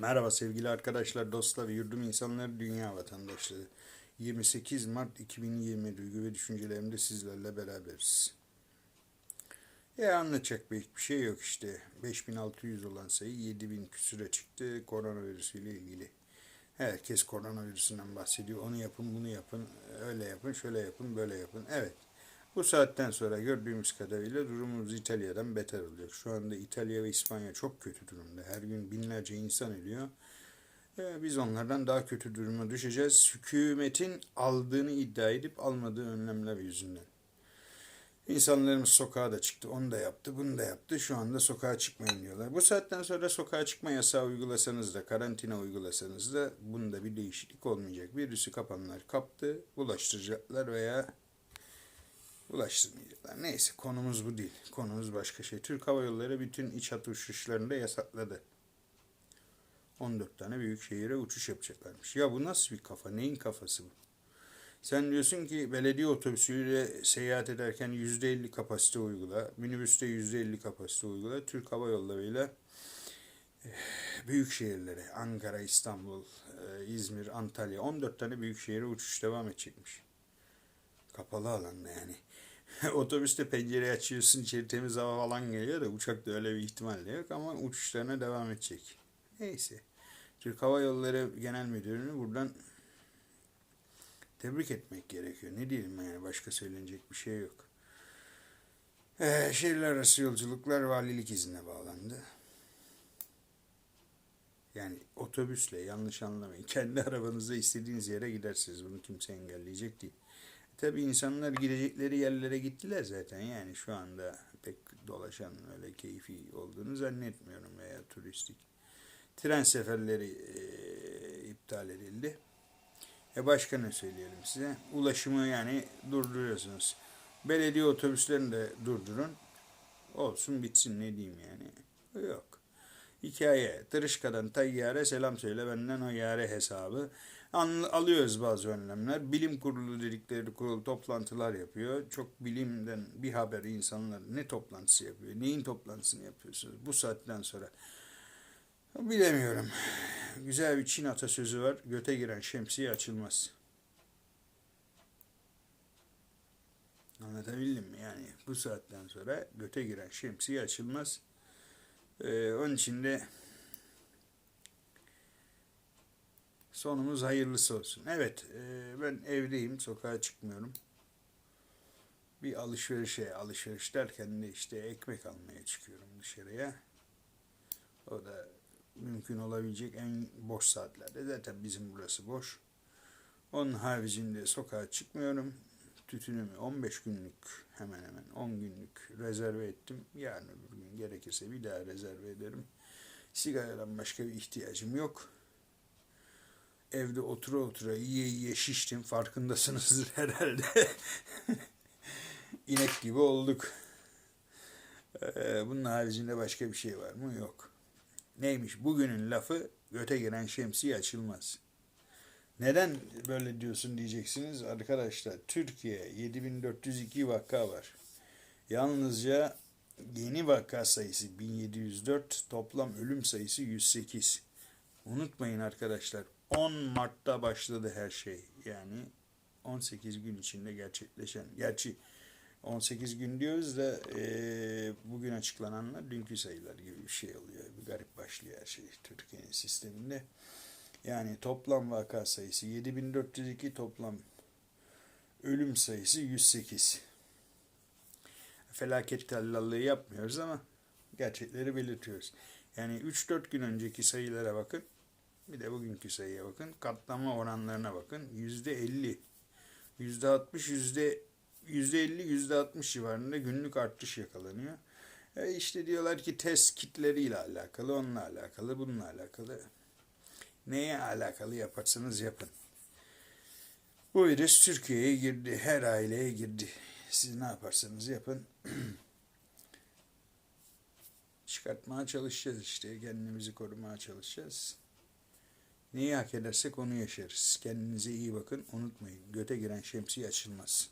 Merhaba sevgili arkadaşlar, dostlar yurdum insanları, dünya vatandaşları. 28 Mart 2020 duygu ve düşüncelerimde sizlerle beraberiz. Ya anlatacak bir şey yok işte. 5600 olan sayı 7000 küsüre çıktı koronavirüsüyle ilgili. Herkes koronavirüsünden bahsediyor. Onu yapın, bunu yapın, öyle yapın, şöyle yapın, böyle yapın. Evet. Bu saatten sonra gördüğümüz kadarıyla durumumuz İtalya'dan beter oluyor. Şu anda İtalya ve İspanya çok kötü durumda. Her gün binlerce insan ölüyor. Ee, Biz onlardan daha kötü duruma düşeceğiz. Hükümetin aldığını iddia edip almadığı önlemler yüzünden. İnsanlarımız sokağa da çıktı. Onu da yaptı, bunu da yaptı. Şu anda sokağa çıkmayın diyorlar. Bu saatten sonra sokağa çıkma yasağı uygulasanız da, karantina uygulasanız da bunda bir değişiklik olmayacak. Virüsü kapanlar kaptı, bulaştıracaklar veya ulaştırmayacaklar. Neyse konumuz bu değil. Konumuz başka şey. Türk Hava Yolları bütün iç hat uçuşlarını da yasakladı. 14 tane büyük şehire uçuş yapacaklarmış. Ya bu nasıl bir kafa? Neyin kafası bu? Sen diyorsun ki belediye otobüsüyle seyahat ederken %50 kapasite uygula. Minibüste %50 kapasite uygula. Türk Hava Yolları'yla eh, büyük şehirlere Ankara, İstanbul, eh, İzmir, Antalya 14 tane büyük şehire uçuş devam edecekmiş. Kapalı alanda yani. Otobüste pencereyi açıyorsun içeri temiz hava falan geliyor da uçakta öyle bir ihtimal de yok ama uçuşlarına devam edecek. Neyse. Türk Hava Yolları Genel Müdürünü buradan tebrik etmek gerekiyor. Ne diyelim yani başka söylenecek bir şey yok. Ee, şehirler arası yolculuklar valilik iznine bağlandı. Yani otobüsle yanlış anlamayın. Kendi arabanızda istediğiniz yere gidersiniz. Bunu kimse engelleyecek değil. Tabii insanlar gidecekleri yerlere gittiler zaten. Yani şu anda pek dolaşan öyle keyfi olduğunu zannetmiyorum veya turistik. Tren seferleri e, iptal edildi. E başka ne söyleyelim size? Ulaşımı yani durduruyorsunuz. Belediye otobüslerini de durdurun. Olsun bitsin ne diyeyim yani. Yok. Hikaye. Tırışkadan tayyare selam söyle benden o yare hesabı. An, alıyoruz bazı önlemler. Bilim kurulu dedikleri kurul toplantılar yapıyor. Çok bilimden bir haber insanlar ne toplantısı yapıyor? Neyin toplantısını yapıyorsunuz? Bu saatten sonra bilemiyorum. Güzel bir Çin atasözü var. Göte giren şemsiye açılmaz. Anlatabildim mi? Yani bu saatten sonra göte giren şemsiye açılmaz. Ee, onun için de sonumuz hayırlısı olsun. Evet, e, ben evdeyim, sokağa çıkmıyorum. Bir alışverişe, alışveriş derken de işte ekmek almaya çıkıyorum dışarıya. O da mümkün olabilecek en boş saatlerde. Zaten bizim burası boş. Onun haricinde sokağa çıkmıyorum. Tütünümü 15 günlük hemen hemen 10 günlük rezerve ettim. Yarın öbür gün gerekirse bir daha rezerve ederim. Sigaradan başka bir ihtiyacım yok. Evde otura otura yiye yiye şiştim. Farkındasınızdır herhalde. İnek gibi olduk. Ee, bunun haricinde başka bir şey var mı? Yok. Neymiş? Bugünün lafı göte giren şemsiye açılmaz. Neden böyle diyorsun diyeceksiniz arkadaşlar. Türkiye 7402 vaka var. Yalnızca yeni vaka sayısı 1704, toplam ölüm sayısı 108. Unutmayın arkadaşlar 10 Mart'ta başladı her şey. Yani 18 gün içinde gerçekleşen. Gerçi 18 gün diyoruz da e, bugün açıklananlar dünkü sayılar gibi bir şey oluyor. Bir garip başlıyor her şey Türkiye'nin sisteminde. Yani toplam vaka sayısı 7402 toplam ölüm sayısı 108. Felaket tellallığı yapmıyoruz ama gerçekleri belirtiyoruz. Yani 3-4 gün önceki sayılara bakın. Bir de bugünkü sayıya bakın. Katlama oranlarına bakın. %50, %60, yüzde 50, %60 civarında günlük artış yakalanıyor. E işte diyorlar ki test kitleriyle alakalı, onunla alakalı, bununla alakalı. Neye alakalı yaparsanız yapın. Bu virüs Türkiye'ye girdi, her aileye girdi. Siz ne yaparsanız yapın. Çıkartmaya çalışacağız işte, kendimizi korumaya çalışacağız. Neyi hak edersek onu yaşarız. Kendinize iyi bakın, unutmayın. Göte giren şemsiye açılmaz.